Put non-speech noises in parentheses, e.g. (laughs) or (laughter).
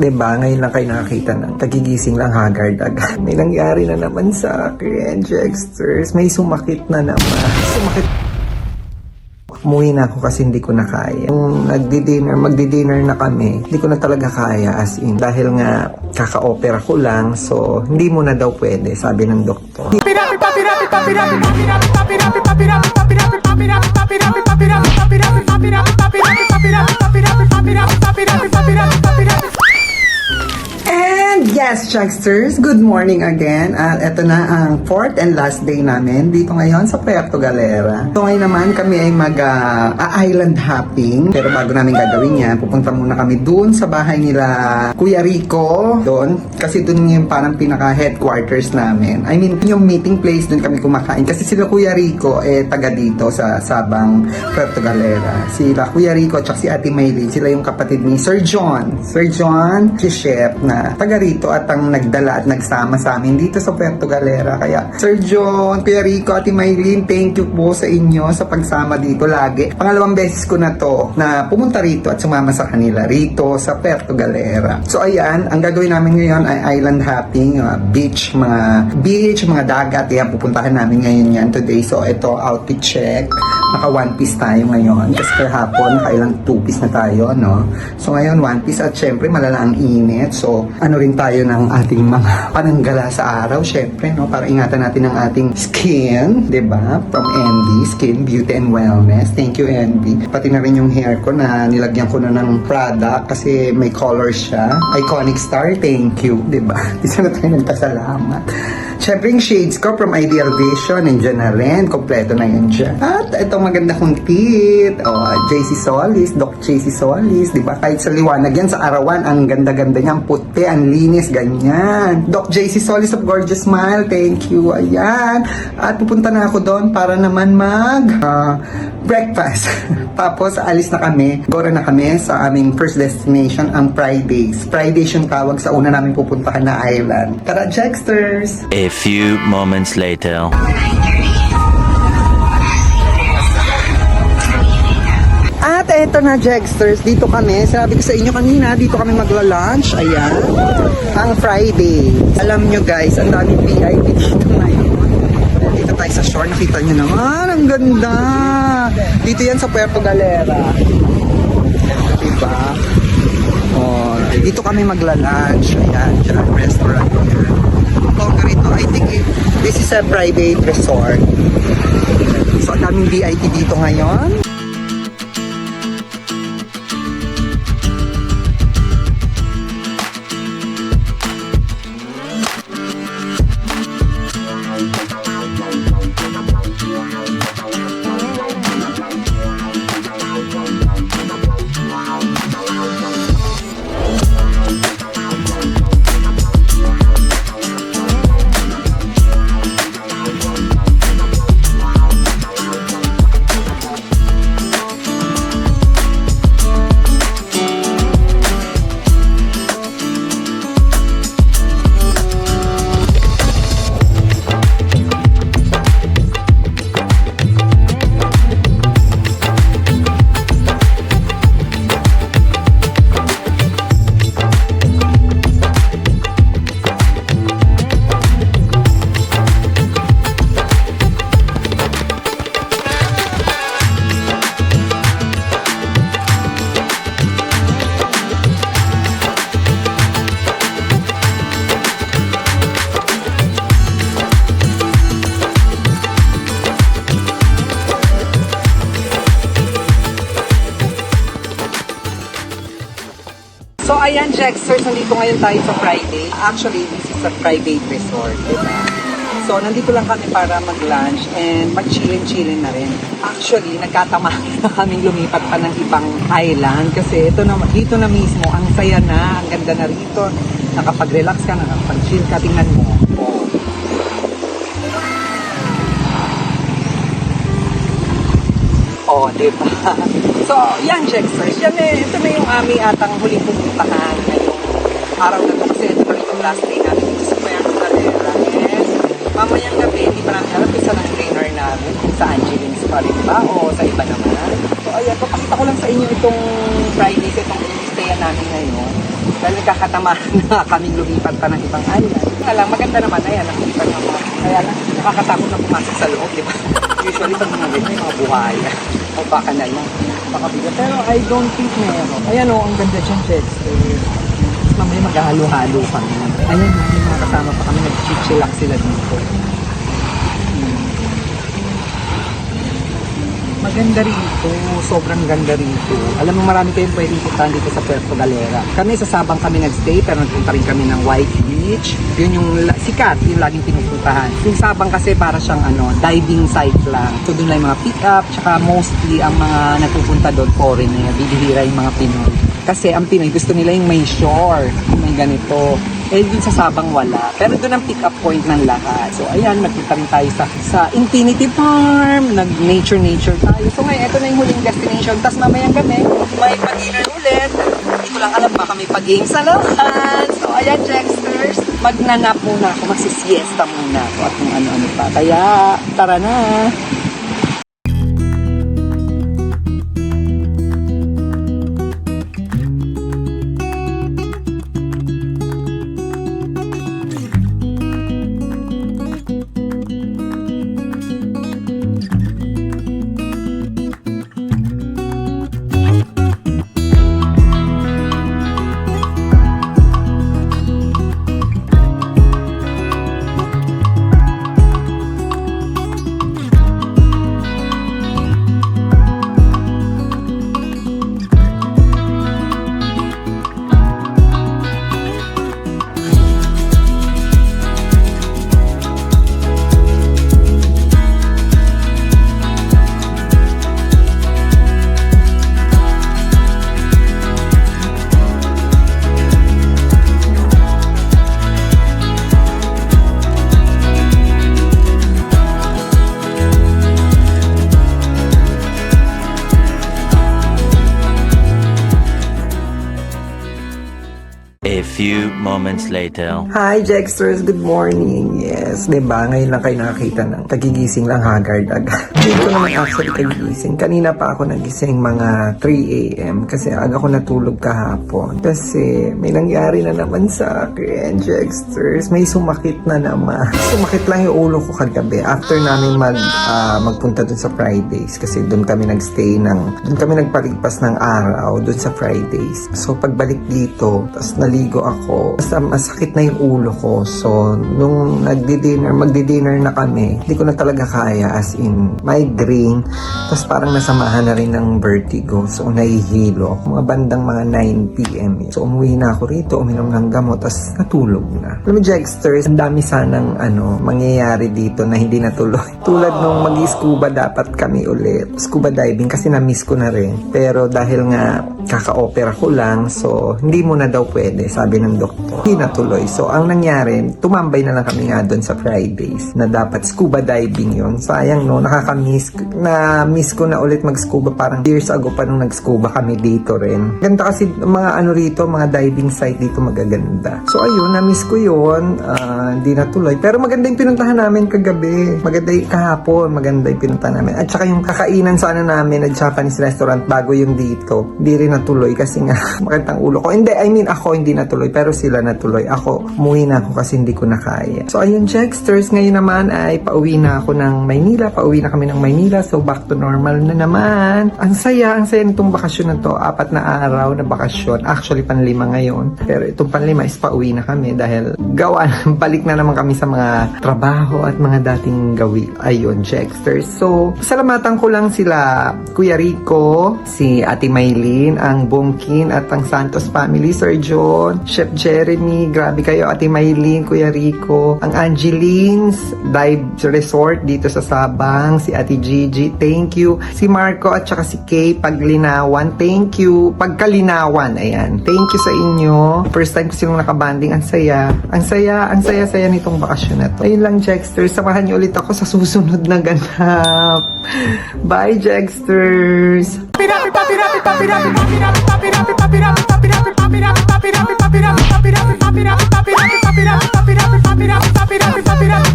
Diba? Ngayon lang kayo nakakita ng tagigising lang haggard agad. May nangyari na naman sa akin, Jexters. May sumakit na naman. Sumakit Umuwi na ako kasi hindi ko na kaya. Nung nagdi-dinner, magdi-dinner na kami, hindi ko na talaga kaya as in. Dahil nga, kaka-opera ko lang, so hindi mo na daw pwede, sabi ng doktor. Thank you. And yes, Chucksters, good morning again. At ito na ang fourth and last day namin dito ngayon sa Puerto Galera. So ngayon naman kami ay mag-island hopping. Pero bago namin gagawin yan, pupunta muna kami dun sa bahay nila Kuya Rico. Doon. Kasi dun yung parang pinaka-headquarters namin. I mean, yung meeting place dun kami kumakain. Kasi sila Kuya Rico eh taga dito sa Sabang, Puerto Galera. Sila Kuya Rico at si Ate Maylin. Sila yung kapatid ni Sir John. Sir John, si chef na taga rito at ang nagdala at nagsama sa amin dito sa Puerto Galera. Kaya Sir John, Kuya Rico, Ate Maylin, thank you po sa inyo sa pagsama dito lagi. Pangalawang beses ko na to na pumunta rito at sumama sa kanila rito sa Puerto Galera. So ayan, ang gagawin namin ngayon ay island hopping, uh, beach, mga beach, mga dagat. Yan, pupuntahan namin ngayon yan today. So ito, outfit check. Naka one piece tayo ngayon. Kasi kahapon, nakailang two piece na tayo, no? So ngayon, one piece at syempre malala ang init. So ano rin tayo ng ating mga (laughs) pananggala sa araw, syempre, no? Para ingatan natin ang ating skin, ba? From Envy, Skin Beauty and Wellness. Thank you, Envy. Pati na rin yung hair ko na nilagyan ko na ng product kasi may color siya. Iconic Star, thank you, ba? (laughs) Isa na tayo nagpasalamat. Syempre yung shades ko from Ideal Vision, nandiyan na rin. Kompleto na yun dyan. At ito maganda kong tit. Oh, JC Solis, Doc JC Solis. Di ba? Kahit sa liwanag yan, sa arawan, ang ganda-ganda niya. Ang puti, ang linis, ganyan. Doc JC Solis of Gorgeous Smile. Thank you. Ayan. At pupunta na ako doon para naman mag ah, breakfast. (laughs) Tapos, alis na kami. Gora na kami sa aming first destination, ang Fridays. Fridays yung tawag sa una namin pupuntahan na island. Tara, Jacksters! A few moments later. At eto na, Jegsters. Dito kami. Sabi ko sa inyo kanina, dito kami magla-lunch. Ayan. Ang Friday. Alam nyo guys, ang daming VIP dito ngayon. Dito tayo sa shore. Nakita nyo naman. Ang ganda. Dito yan sa Puerto Galera. Diba? Oh, dito kami magla-lunch. Ayan, dyan. Restaurant. Ayan. Tawag rito, I think it- this is a private resort. So, daming VIP dito ngayon. Ayan, Jexters, nandito ngayon tayo sa Friday. Actually, this is a private resort, diba? So, nandito lang kami para mag-lunch and mag-chillin-chillin na rin. Actually, nagkatama (laughs) na kaming lumipat pa ng ibang island kasi ito na, dito na mismo, ang saya na, ang ganda na rito. Nakapag-relax ka, nakapag-chill ka, tingnan mo. Oh, di ba? (laughs) So, yan, Jexers. Yan eh, ito na yung aming atang huling pupuntahan ngayong araw na to kasi ito na yung last day namin dito sa Puerto Galera. And mamayang gabi, hindi pa namin alam isa ng trainer namin kung sa Angelines pa rin ba o sa iba naman. So, ayan, papakita ko lang sa inyo itong Fridays, itong stay namin ngayon. Dahil nagkakatamahan (laughs) na kaming lumipat pa ng ibang island. Kaya lang, maganda naman, ayan, nakita naman. Kaya lang, nakakatakot na pumasok sa loob, di ba? (laughs) Usually, pag mga ganyan, mga buhaya. Baka na lang. Baka bigat. Pero I don't think meron. Ayan o, ang ganda dyan, Chester. Tapos mamaya maghahalo-halo kami. Ayan, may mga kasama pa kami, nag-chichillax sila dito. Hmm. Maganda rito, sobrang ganda rito. Alam mo, marami kayong pwedeng puntahan dito sa Puerto Galera. Kami sa Sabang kami nagstay, pero nagpunta rin kami ng White Beach. Yun yung sikat, yung laging pinupuntahan. Yung Sabang kasi para siyang ano, diving site lang. So doon lang mga pick-up, tsaka mostly ang mga nagpupunta doon foreigner, bibihira yung mga Pinoy. Kasi ang Pinoy gusto nila yung may shore, may ganito. Eh, dun sa Sabang wala. Pero doon ang pick-up point ng lahat. So, ayan, nagpunta rin tayo sa, sa Infinity Farm. Nag-nature-nature tayo. So, ngayon, ito na yung huling destination. Tapos mamayang gabi, may pag-dinner ulit. Hindi ko lang alam, baka may pag-game sa lahat. So, ayan, Checksters. Magnanap muna ako. Magsisiesta muna ako at kung ano-ano pa. Kaya, tara na. Few moments later. Hi, Jexters! Good morning! Yes, di ba? Ngayon lang kayo nakakita ng kagigising lang haggard agad. (laughs) Hindi ko naman actually kagigising. Kanina pa ako nagising mga 3 a.m. kasi aga ko natulog kahapon. Kasi may nangyari na naman sa akin, Jexters. May sumakit na naman. Sumakit lang yung ulo ko kagabi after namin mag, ah, magpunta dun sa Fridays. Kasi dun kami nagstay ng, dun kami nagpaligpas ng araw dun sa Fridays. So pagbalik dito, tapos naligo ako, basta masakit na yung ulo ko. So nung nagdi-dinner, magdi-dinner na kami, hindi ko na talaga kaya as in migraine. Tapos parang nasamahan na rin ng vertigo. So nahihilo. Mga bandang mga 9 p.m. So umuwi na ako rito, uminom ng gamot, tapos natulog na. Alam mo, Jexters, ang dami sanang ano, mangyayari dito na hindi natuloy. (laughs) Tulad nung mag-scuba dapat kami ulit. Scuba diving kasi na-miss ko na rin. Pero dahil nga kaka-opera ko lang, so hindi mo na daw pwede, sabi ng doktor. Hindi natuloy. So ang nangyari, tumambay na lang kami nga doon sa Fridays na dapat scuba diving yon Sayang no, nakaka-miss. Na-miss ko na ulit mag-scuba parang years ago pa nung nag-scuba kami dito rin. Ganda kasi mga ano rito, mga diving site dito magaganda. So ayun, na-miss ko yun. Ah, Hindi natuloy. Pero maganda yung pinuntahan namin kagabi. Maganda yung kahapon. Maganda yung pinuntahan namin. At saka yung kakainan sana namin na Japanese restaurant bago yung dito. Hindi rin natuloy kasi nga (laughs) makitang ulo ko. Hindi, I mean ako hindi natuloy. Pero sila natuloy. Ako, umuwi na ako kasi hindi ko na kaya. So ayun, Jexters. Ngayon naman ay pauwi na ako ng Maynila. Pauwi na kami ng Maynila. So back to normal na naman. Ang saya, ang saya nitong bakasyon na to. Apat na araw na bakasyon. Actually, panlima ngayon. Pero itong panlima is pauwi na kami dahil gawa (laughs) balik na naman kami sa mga trabaho at mga dating gawi. Ayun, Jexters. So, salamatan ko lang sila Kuya Rico, si Ate Maylin, ang Bongkin at ang Santos family, Sir John, Chef Jeremy, grabe kayo Ate Maylin, Kuya Rico, ang Angeline's Dive Resort dito sa Sabang, si Ate Gigi, thank you. Si Marco at saka si Kay Paglinawan, thank you. Pagkalinawan, ayan. Thank you sa inyo. First time ko silang nakabanding, ang saya. Ang saya, ang saya-saya nitong bakasyon na to. Ayun lang, Jexter. Samahan niyo ulit ako sa susunod na ganap. (laughs) Bye, Jexters! Stop it up, stop it up.